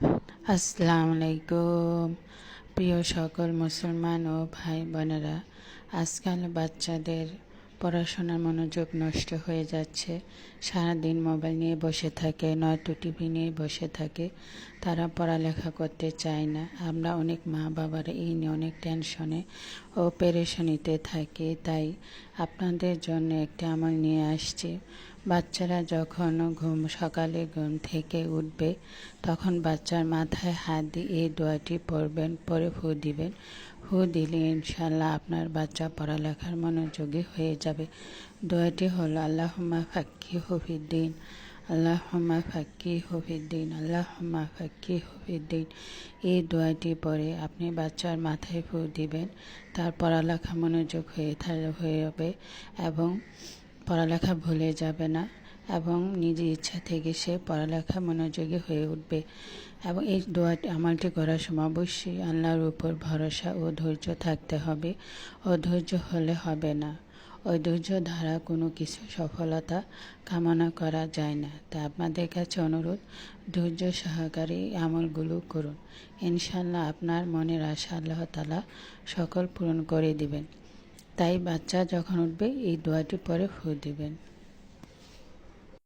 আসসালামু আলাইকুম প্রিয় সকল মুসলমান ও ভাই বোনেরা আজকাল বাচ্চাদের পড়াশোনার মনোযোগ নষ্ট হয়ে যাচ্ছে। সারাদিন মোবাইল নিয়ে বসে থাকে, নয়তো টিভি নিয়ে বসে থাকে। তারা পড়ালেখা করতে চায় না। আমরা অনেক মা বাবারা এই নিয়ে অনেক টেনশনে ও পেরেশানিতে থাকি। তাই আপনাদের জন্য একটি আমল নিয়ে আসছি। বাচ্চারা যখন ঘুম, সকালে ঘুম থেকে উঠবে, তখন বাচ্চার মাথায় হাত দিয়ে এই দোয়াটি পড়বেন, পরে ফু দিবেন। দিলে ইনশাল্লাহ আপনার বাচ্চা পড়ালেখার মনোযোগী হয়ে যাবে। দোয়াটি হলো আল্লাহমা ফাক্কি হফিদ্দিন আল্লাহমা ফাক্কি হফিদ্দিন আল্লাহমা ফাক্কি হফিদ্দিন এই দোয়াটি পরে আপনি বাচ্চার মাথায় ফু দিবেন, তার পড়ালেখা মনোযোগ হয়ে হয়ে যাবে এবং পড়ালেখা ভুলে যাবে না। এবং নিজের ইচ্ছা থেকে সে পড়ালেখা মনোযোগী হয়ে উঠবে। এবং এই দোয়াটি আমলটি করার সময় অবশ্যই আল্লাহর উপর ভরসা ও ধৈর্য থাকতে হবে। অধৈর্য হলে হবে না। অধৈর্য দ্বারা কোনো কিছু সফলতা কামনা করা যায় না। তাই আপনাদের কাছে অনুরোধ, ধৈর্য সহকারে আমলগুলো করুন। ইনশাল্লাহ আপনার মনের আশা আল্লাহ তালা সকল পূরণ করে দিবেন। তাই বাচ্চা যখন উঠবে, এই দোয়াটি পরে ফু দিবেন।